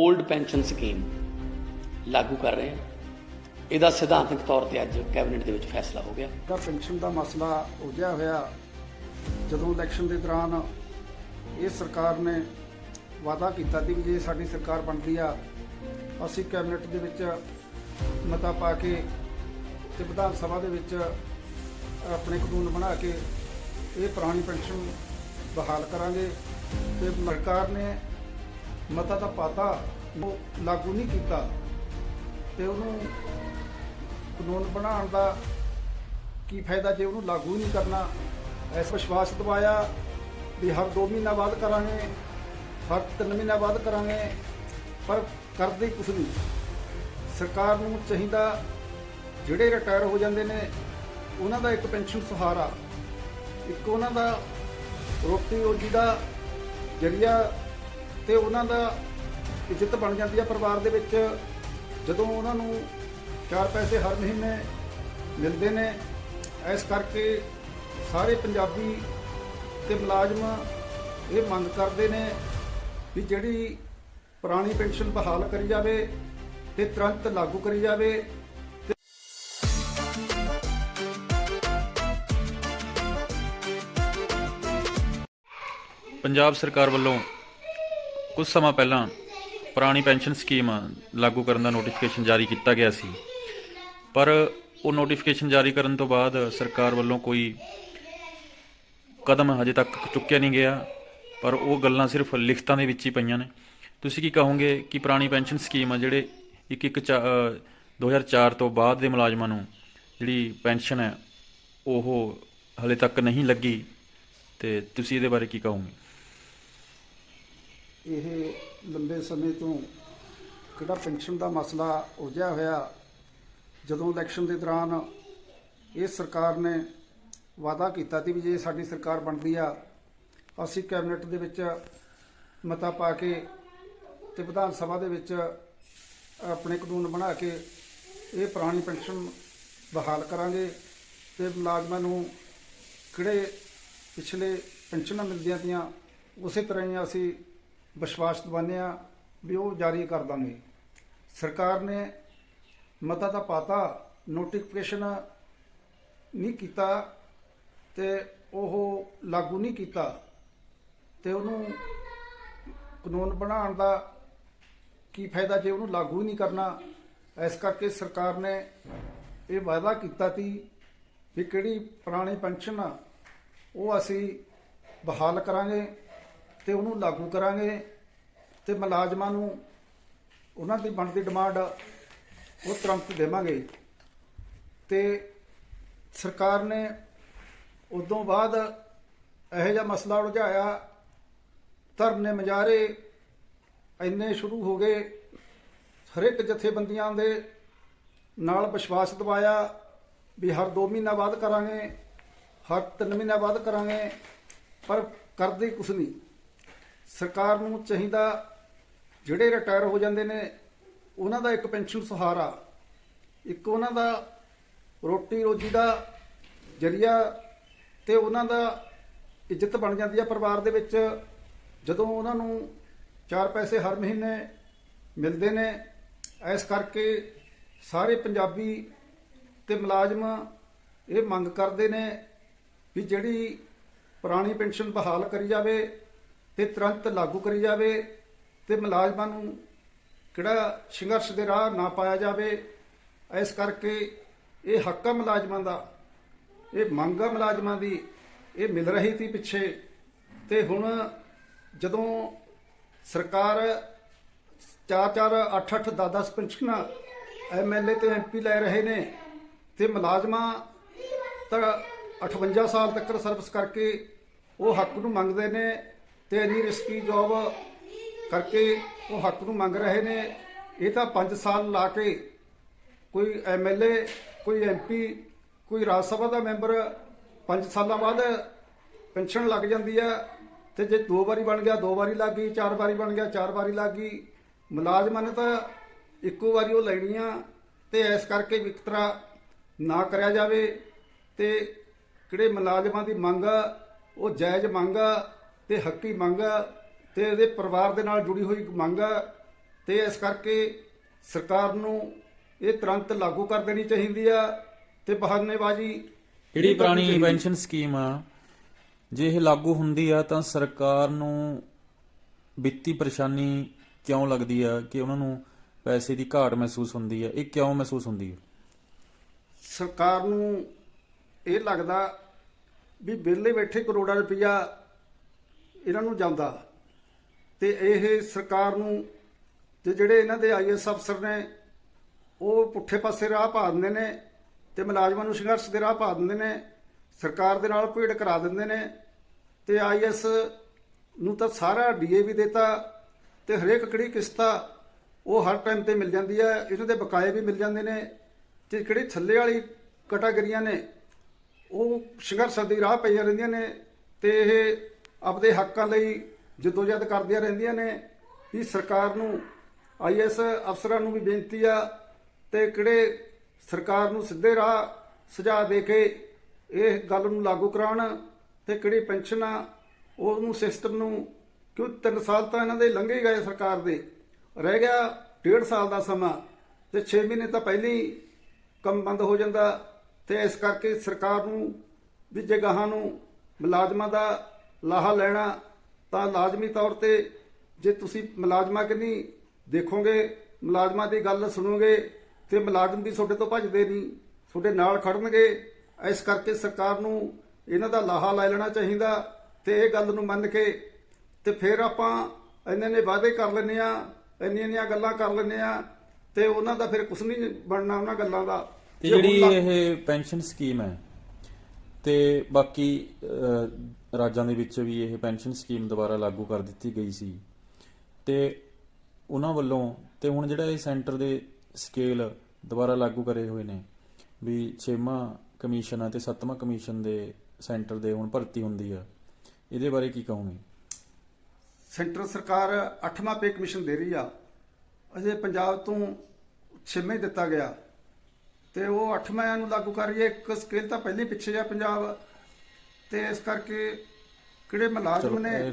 Old pension scheme ਲਾਗੂ ਕਰ ਰਹੇ ਹਾਂ। ਇਹਦਾ ਸਿਧਾਂਤਕ ਤੌਰ ਤੇ ਅੱਜ ਕੈਬਨਿਟ ਦੇ ਵਿੱਚ ਫੈਸਲਾ ਹੋ ਗਿਆ। ਦਾ ਪੈਨਸ਼ਨ ਦਾ ਮਸਲਾ ਉਲਝਿਆ ਹੋਇਆ। ਜਦੋਂ ਇਲੈਕਸ਼ਨ ਦੇ ਦੌਰਾਨ ਇਹ ਸਰਕਾਰ ਨੇ ਵਾਅਦਾ ਕੀਤਾ ਸੀ ਵੀ ਜੇ ਸਾਡੀ ਸਰਕਾਰ ਬਣਦੀ ਆ, ਅਸੀਂ ਕੈਬਨਿਟ ਦੇ ਵਿੱਚ ਮਤਾ ਪਾ ਕੇ ਤੇ ਵਿਧਾਨ ਸਭਾ ਦੇ ਵਿੱਚ ਆਪਣੇ ਕਾਨੂੰਨ ਬਣਾ ਕੇ ਇਹ ਪੁਰਾਣੀ ਪੈਨਸ਼ਨ ਬਹਾਲ ਕਰਾਂਗੇ। ਤੇ ਸਰਕਾਰ ਨੇ ਮਤਾ ਤਾਂ ਪਾਤਾ, ਉਹ ਲਾਗੂ ਨਹੀਂ ਕੀਤਾ। ਤੇ ਉਹਨੂੰ ਕਾਨੂੰਨ ਬਣਾਉਣ ਦਾ ਕੀ ਫਾਇਦਾ ਜੇ ਉਹਨੂੰ ਲਾਗੂ ਹੀ ਨਹੀਂ ਕਰਨਾ? ਐਸ ਵਿਸ਼ਵਾਸ ਦਿਵਾਇਆ ਵੀ ਹਰ 2 ਮਹੀਨਾ ਬਾਅਦ ਕਰਾਂਗੇ, ਹਰ 3 ਮਹੀਨਾ ਬਾਅਦ ਕਰਾਂਗੇ, ਪਰ ਕਰਦੇ ਕੁਝ ਨਹੀਂ। ਸਰਕਾਰ ਨੂੰ ਚਾਹੀਦਾ, ਜਿਹੜੇ ਰਿਟਾਇਰ ਹੋ ਜਾਂਦੇ ਨੇ, ਉਹਨਾਂ ਦਾ ਇੱਕ ਪੈਨਸ਼ਨ ਸਹਾਰਾ, ਇੱਕ ਉਹਨਾਂ ਦਾ ਰੋਟੀ ਰੋਜੀ ਦਾ ਜਰੀਆ ਤੇ ਉਹਨਾਂ ਦਾ ਇੱਜ਼ਤ ਬਣ ਜਾਂਦੀ ਹੈ ਪਰਿਵਾਰ ਦੇ ਵਿੱਚ। ਜਦੋਂ ਉਹਨਾਂ ਨੂੰ ਚਾਰ ਪੈਸੇ ਹਰ ਮਹੀਨੇ ਮਿਲਦੇ ਨੇ, ਇਸ ਕਰਕੇ ਸਾਰੇ ਪੰਜਾਬੀ ਤੇ ਮੁਲਾਜ਼ਮ ਇਹ ਮੰਗ ਕਰਦੇ ਨੇ ਵੀ ਜਿਹੜੀ ਪੁਰਾਣੀ ਪੈਨਸ਼ਨ ਬਹਾਲ ਕਰੀ ਜਾਵੇ ਤੇ ਤੁਰੰਤ ਲਾਗੂ ਕਰੀ ਜਾਵੇ। ਪੰਜਾਬ ਸਰਕਾਰ ਵੱਲੋਂ ਕੁਝ ਸਮਾਂ ਪਹਿਲਾਂ ਪੁਰਾਣੀ ਪੈਨਸ਼ਨ ਸਕੀਮ ਲਾਗੂ ਕਰਨ ਦਾ ਨੋਟੀਫਿਕੇਸ਼ਨ ਜਾਰੀ ਕੀਤਾ ਗਿਆ ਸੀ। ਪਰ ਉਹ ਨੋਟੀਫਿਕੇਸ਼ਨ ਜਾਰੀ ਕਰਨ ਤੋਂ ਬਾਅਦ ਸਰਕਾਰ ਵੱਲੋਂ ਕੋਈ ਕਦਮ ਹਜੇ ਤੱਕ ਚੁੱਕਿਆ ਨਹੀਂ ਗਿਆ। ਪਰ ਉਹ ਗੱਲਾਂ ਸਿਰਫ ਲਿਖਤਾਂ ਦੇ ਵਿੱਚ ਹੀ ਪਈਆਂ ਨੇ। ਤੁਸੀਂ ਕੀ ਕਹੋਗੇ ਕਿ ਪੁਰਾਣੀ ਪੈਨਸ਼ਨ ਸਕੀਮ ਆ ਜਿਹੜੇ ਇੱਕ ਇੱਕ ਚਾ- ਅ, 2004 ਤੋਂ ਬਾਅਦ ਦੇ ਮੁਲਾਜ਼ਮਾਂ ਨੂੰ ਜਿਹੜੀ ਪੈਨਸ਼ਨ ਹੈ ਉਹ ਹਲੇ ਤੱਕ ਨਹੀਂ ਲੱਗੀ ਤੇ ਤੁਸੀਂ ਇਹਦੇ ਬਾਰੇ ਕੀ ਕਹੋਗੇ? ਇਹ ਲੰਬੇ ਸਮੇਂ ਤੋਂ ਕਿਹੜਾ ਪੈਨਸ਼ਨ ਦਾ ਮਸਲਾ ਉਲਝਿਆ ਹੋਇਆ, ਜਦੋਂ ਇਲੈਕਸ਼ਨ ਦੇ ਦੌਰਾਨ ਇਹ ਸਰਕਾਰ ਨੇ ਵਾਅਦਾ ਕੀਤਾ ਸੀ ਵੀ ਜੇ ਸਾਡੀ ਸਰਕਾਰ ਬਣਦੀ ਆ, ਅਸੀਂ ਕੈਬਨਿਟ ਦੇ ਵਿੱਚ ਮਤਾ ਪਾ ਕੇ ਤੇ ਵਿਧਾਨ ਸਭਾ ਦੇ ਵਿੱਚ ਆਪਣੇ ਕਾਨੂੰਨ ਬਣਾ ਕੇ ਇਹ ਪੁਰਾਣੀ ਪੈਨਸ਼ਨ ਬਹਾਲ ਕਰਾਂਗੇ ਤੇ ਮੁਲਾਜ਼ਮਾਂ ਨੂੰ ਕਿਹੜੇ ਪਿਛਲੇ ਪੈਨਸ਼ਨਾਂ ਮਿਲਦੀਆਂ ਤੀਆਂ ਉਸੇ ਤਰ੍ਹਾਂ ਹੀ ਅਸੀਂ ਵਿਸ਼ਵਾਸ ਦਿਵਾਉਂਦੇ ਹਾਂ ਵੀ ਉਹ ਜਾਰੀ ਕਰ ਦਾਂਗੇ। ਸਰਕਾਰ ਨੇ ਮਤਾ ਤਾਂ ਪਾਤਾ ਨੋਟੀਫਿਕੇਸ਼ਨ ਨਹੀਂ ਕੀਤਾ ਤੇ ਉਹ ਲਾਗੂ ਨਹੀਂ ਕੀਤਾ ਤੇ ਉਹਨੂੰ ਕਾਨੂੰਨ ਬਣਾਉਣ ਦਾ ਕੀ ਫਾਇਦਾ ਜੇ ਉਹਨੂੰ ਲਾਗੂ ਹੀ ਨਹੀਂ ਕਰਨਾ? ਇਸ ਕਰਕੇ ਸਰਕਾਰ ਨੇ ਇਹ ਵਾਅਦਾ ਕੀਤਾ ਸੀ ਵੀ ਕਿਹੜੀ ਪੁਰਾਣੀ ਪੈਨਸ਼ਨ ਆ, ਉਹ ਅਸੀਂ ਬਹਾਲ ਕਰਾਂਗੇ। ਤੇ ਉਹਨੂੰ ਲਾਗੂ ਕਰਾਂਗੇ ਤੇ ਮੁਲਾਜ਼ਮਾਂ ਨੂੰ ਉਹਨਾਂ ਦੀ ਬਣਦੀ ਡਿਮਾਂਡ ਉਹ ਤੁਰੰਤ ਦੇਵਾਂਗੇ। ਤੇ ਸਰਕਾਰ ਨੇ ਉਦੋਂ ਬਾਅਦ ਇਹੋ ਜਿਹਾ ਮਸਲਾ ਉਲਝਾਇਆ, ਧਰਨੇ ਮਜਾਰੇ ਇੰਨੇ ਸ਼ੁਰੂ ਹੋ ਗਏ, ਹਰੇਕ ਜਥੇਬੰਦੀਆਂ ਦੇ ਨਾਲ ਵਿਸ਼ਵਾਸ ਦਿਵਾਇਆ ਵੀ ਹਰ 2 ਮਹੀਨਾ ਬਾਅਦ ਕਰਾਂਗੇ, ਹਰ 3 ਮਹੀਨਾ ਬਾਅਦ ਕਰਾਂਗੇ, ਪਰ ਕਰਦੇ ਕੁਛ ਨਹੀਂ। ਸਰਕਾਰ ਨੂੰ ਚਾਹੀਦਾ ਜਿਹੜੇ ਰਿਟਾਇਰ ਹੋ ਜਾਂਦੇ ਨੇ, ਉਹਨਾਂ ਦਾ ਇੱਕ ਪੈਨਸ਼ਨ ਸਹਾਰਾ, ਇੱਕ ਉਹਨਾਂ ਦਾ ਰੋਟੀ ਰੋਜੀ ਦਾ ਜਰੀਆ ਤੇ ਉਹਨਾਂ ਦਾ ਇੱਜ਼ਤ ਬਣ ਜਾਂਦੀ ਹੈ ਪਰਿਵਾਰ ਦੇ ਵਿੱਚ। ਜਦੋਂ ਉਹਨਾਂ ਨੂੰ ਚਾਰ ਪੈਸੇ ਹਰ ਮਹੀਨੇ ਮਿਲਦੇ ਨੇ, ਇਸ ਕਰਕੇ ਸਾਰੇ ਪੰਜਾਬੀ ਤੇ ਮੁਲਾਜ਼ਮ ਇਹ ਮੰਗ ਕਰਦੇ ਨੇ ਵੀ ਜਿਹੜੀ ਪੁਰਾਣੀ ਪੈਨਸ਼ਨ ਬਹਾਲ ਕਰੀ ਜਾਵੇ ਤੇ ਤੁਰੰਤ ਲਾਗੂ ਕਰੀ ਜਾਵੇ ਤੇ ਮੁਲਾਜ਼ਮਾਂ ਨੂੰ ਕਿਹੜਾ ਸੰਘਰਸ਼ ਦੇ ਰਾਹ ਨਾ ਪਾਇਆ ਜਾਵੇ, ਇਸ ਕਰਕੇ ਇਹ ਹੱਕਾ ਮੁਲਾਜ਼ਮਾਂ ਦਾ, ਇਹ ਮੰਗ ਆ ਮੁਲਾਜ਼ਮਾਂ ਦੀ ਇਹ ਮਿਲ ਰਹੀ ਸੀ ਪਿੱਛੇ। ਤੇ ਹੁਣ ਜਦੋਂ ਸਰਕਾਰ 4-4 8-8 10-10 ਪੈਨਸ਼ਨਾਂ ਐਮਐਲਏ ਤੇ ਐਮਪੀ ਲੈ ਰਹੇ ਨੇ ਤੇ ਮੁਲਾਜ਼ਮਾਂ ਤਾਂ 58 ਸਾਲ ਤੱਕ ਸਰਵਿਸ ਕਰਕੇ ਉਹ ਹੱਕ ਨੂੰ ਮੰਗਦੇ ਨੇ ਤੇ ਇੰਨੀ ਰਿਸਕੀ ਜੌਬ ਕਰਕੇ ਉਹ ਹੱਕ ਨੂੰ ਮੰਗ ਰਹੇ ਨੇ। ਇਹ ਤਾਂ 5 ਸਾਲ ਲਾ ਕੇ ਕੋਈ ਐਮਐਲਏ ਕੋਈ ਐਮਪੀ ਕੋਈ ਰਾਜ ਸਭਾ ਦਾ ਮੈਂਬਰ 5 ਸਾਲਾਂ ਬਾਅਦ ਪੈਨਸ਼ਨ ਲੱਗ ਜਾਂਦੀ ਹੈ ਤੇ ਜੇ ਦੋ ਵਾਰੀ ਬਣ ਗਿਆ ਦੋ ਵਾਰੀ ਲੱਗ ਗਈ ਚਾਰ ਵਾਰੀ ਬਣ ਗਿਆ ਚਾਰ ਵਾਰੀ ਲੱਗ ਗਈ ਮੁਲਾਜ਼ਮਾਂ ਨੇ ਤਾਂ ਇੱਕੋ ਵਾਰੀ ਉਹ ਲੈਣੀਆਂ ਤੇ ਇਸ ਕਰਕੇ ਵਿਕਤਰਾ ਨਾ ਕਰਿਆ ਜਾਵੇ ਤੇ ਕਿਹੜੇ ਮੁਲਾਜ਼ਮਾਂ ਦੀ ਮੰਗ ਆ, ਉਹ ਜਾਇਜ਼ ਮੰਗ ਆ ਤੇ ਹੱਕੀ ਮੰਗ ਆ ਤੇ ਇਹਦੇ ਪਰਿਵਾਰ ਦੇ ਨਾਲ ਜੁੜੀ ਹੋਈ ਮੰਗ ਆ ਤੇ ਇਸ ਕਰਕੇ ਸਰਕਾਰ ਨੂੰ ਇਹ ਤੁਰੰਤ ਲਾਗੂ ਕਰ ਦੇਣੀ ਚਾਹੀਦੀ ਆ ਤੇ ਬਹਾਨੇਬਾਜ਼ੀ ਜਿਹੜੀ ਪੁਰਾਣੀ। ਪੈਨਸ਼ਨ ਸਕੀਮ ਆ ਜੇ ਇਹ ਲਾਗੂ ਹੁੰਦੀ ਆ ਤਾਂ ਸਰਕਾਰ ਨੂੰ ਵਿੱਤੀ ਪਰੇਸ਼ਾਨੀ ਕਿਉਂ ਲੱਗਦੀ ਆ ਕਿ ਉਹਨਾਂ ਨੂੰ ਪੈਸੇ ਦੀ ਘਾਟ ਮਹਿਸੂਸ ਹੁੰਦੀ ਆ ਇਹ ਕਿਉਂ ਮਹਿਸੂਸ ਹੁੰਦੀ ਹੈ ਸਰਕਾਰ ਨੂੰ ਇਹ ਲੱਗਦਾ ਵੀ ਵਿਹਲੇ ਬੈਠੇ ਕਰੋੜਾਂ ਰੁਪਈਆ ਇਹਨਾਂ ਨੂੰ ਜਾਂਦਾ। ਤੇ ਇਹ ਸਰਕਾਰ ਨੂੰ ਤੇ ਜਿਹੜੇ ਇਹਨਾਂ ਦੇ ਆਈਐਸ ਅਫਸਰ ਨੇ, ਉਹ ਪੁੱਠੇ ਪਾਸੇ ਰਾਹ ਪਾ ਦਿੰਦੇ ਨੇ ਤੇ ਮੁਲਾਜ਼ਮਾਂ ਨੂੰ ਸੰਘਰਸ਼ ਦੇ ਰਾਹ ਪਾ ਦਿੰਦੇ ਨੇ, ਸਰਕਾਰ ਦੇ ਨਾਲ ਭੀੜ ਕਰਾ ਦਿੰਦੇ ਨੇ ਤੇ ਆਈਐਸ ਨੂੰ ਤਾਂ ਸਾਰਾ ਡੀਏਵੀ ਦਿੱਤਾ ਤੇ ਹਰੇਕ ਕਿਹੜੀ ਕਿਸ਼ਤ ਆ, ਉਹ ਹਰ ਟਾਈਮ ਤੇ ਮਿਲ ਜਾਂਦੀ ਹੈ ਇਹਨਾਂ ਦੇ ਬਕਾਏ ਵੀ ਮਿਲ ਜਾਂਦੇ ਨੇ ਤੇ ਕਿਹੜੀ ਥੱਲੇ ਵਾਲੀ ਕੈਟਾਗਰੀਆਂ ਨੇ, ਉਹ ਸੰਘਰਸ਼ਾਂ ਦੀ ਰਾਹ ਪਈਆਂ ਰਹਿੰਦੀਆਂ ਨੇ ਤੇ ਇਹ ਆਪਦੇ ਹੱਕਾਂ ਲਈ ਜਦੋਜਹਿਦ ਕਰਦੀਆਂ ਰਹਿੰਦੀਆਂ ਨੇ ਇਹ ਸਰਕਾਰ ਨੂੰ ਆਈਐਸ ਅਫਸਰਾਂ ਨੂੰ ਵੀ ਬੇਨਤੀ ਆ ਤੇ ਕਿਹੜੇ ਸਰਕਾਰ ਨੂੰ ਸਿੱਧੇ ਰਾਹ ਸੁਝਾਅ ਦੇ ਕੇ ਇਹ ਗੱਲ ਨੂੰ ਲਾਗੂ ਕਰਾਉਣ ਤੇ ਕਿਹੜੀ ਪੈਨਸ਼ਨ ਆ, ਉਹਨੂੰ ਸਿਸਟਮ ਨੂੰ, ਕਿਉਂ 3 ਸਾਲ ਤਾਂ ਇਹਨਾਂ ਦੇ ਲੰਘੇ ਹੀ ਗਏ ਸਰਕਾਰ ਦੇ, ਰਹਿ ਗਿਆ 1.5 ਸਾਲ ਦਾ ਸਮਾਂ ਤੇ 6 ਮਹੀਨੇ ਤਾਂ ਪਹਿਲਾਂ ਹੀ ਕੰਮ ਬੰਦ ਹੋ ਜਾਂਦਾ ਤੇ ਇਸ ਕਰਕੇ ਸਰਕਾਰ ਨੂੰ ਵੀ ਜੇ ਨੂੰ ਮੁਲਾਜ਼ਮਾਂ ਦਾ ਲਾਹਾ ਲੈਣਾ ਤਾਂ ਲਾਜ਼ਮੀ ਤੌਰ ਤੇ ਜੇ ਤੁਸੀਂ ਮੁਲਾਜ਼ਮਾਂ ਕਿੰਨੀ ਦੇਖੋਗੇ ਮੁਲਾਜ਼ਮਾਂ ਦੀ ਗੱਲ ਸੁਣੋਗੇ ਤੇ ਮੁਲਾਜ਼ਮ ਵੀ ਤੁਹਾਡੇ ਤੋਂ ਭੱਜਦੇ ਨਹੀਂ ਤੁਹਾਡੇ ਨਾਲ ਖੜਨਗੇ। ਇਸ ਕਰਕੇ ਸਰਕਾਰ ਨੂੰ ਇਹਨਾਂ ਦਾ ਲਾਹਾ ਲੈ ਲੈਣਾ ਚਾਹੀਦਾ ਤੇ ਇਹ ਗੱਲ ਨੂੰ ਮੰਨ ਕੇ ਤੇ ਫਿਰ ਆਪਾਂ ਇੰਨੇ ਨੇ ਵਾਅਦੇ ਕਰ ਲੈਂਦੇ ਆ ਇੰਨੀਆਂ ਇੰਨੀਆਂ ਗੱਲਾਂ ਕਰ ਲੈਂਦੇ ਆ ਤੇ ਉਹਨਾਂ ਦਾ ਫਿਰ ਕੁਝ ਨਹੀਂ ਬਣਨਾ ਉਹਨਾਂ ਗੱਲਾਂ ਦਾ। ਜਿਹੜੀ ਇਹ ਪੈਨਸ਼ਨ ਸਕੀਮ ਹੈ ਤੇ ਬਾਕੀ ਰਾਜਾਂ ਦੇ ਵਿੱਚ ਵੀ ਇਹ ਪੈਨਸ਼ਨ ਸਕੀਮ ਦੁਬਾਰਾ ਲਾਗੂ ਕਰ ਦਿੱਤੀ ਗਈ ਸੀ। ਤੇ ਉਹਨਾਂ ਵੱਲੋਂ, ਤੇ ਹੁਣ ਜਿਹੜਾ ਇਹ ਸੈਂਟਰ ਦੇ ਸਕੇਲ ਦੁਬਾਰਾ ਲਾਗੂ ਕਰੇ ਹੋਏ ਨੇ, ਵੀ 6ਵਾਂ ਕਮਿਸ਼ਨ ਆ ਤੇ 7ਵਾਂ ਕਮਿਸ਼ਨ ਦੇ ਸੈਂਟਰ ਦੇ ਹੁਣ ਭਰਤੀ ਹੁੰਦੀ ਆ, ਇਹਦੇ ਬਾਰੇ ਕੀ ਕਹੋਗੇ? ਸੈਂਟਰ ਸਰਕਾਰ 8ਵਾਂ ਪੇ ਕਮਿਸ਼ਨ ਦੇ ਰਹੀ ਆ। ਅਜੇ ਪੰਜਾਬ ਤੋਂ 6ਵਾਂ ਦਿੱਤਾ ਗਿਆ। ਤੇ ਉਹ 8ਵਾਂ ਨੂੰ ਲਾਗੂ ਕਰ ਰਹੀ ਹੈ। ਇੱਕ ਸਕੇਲ ਤਾਂ ਪਹਿਲੇ ਪਿੱਛੇ ਆ ਪੰਜਾਬ। ਤੇ ਇਸ ਕਰਕੇ ਕਿਹੜੇ ਮੁਲਾਜ਼ਮ ਨੇ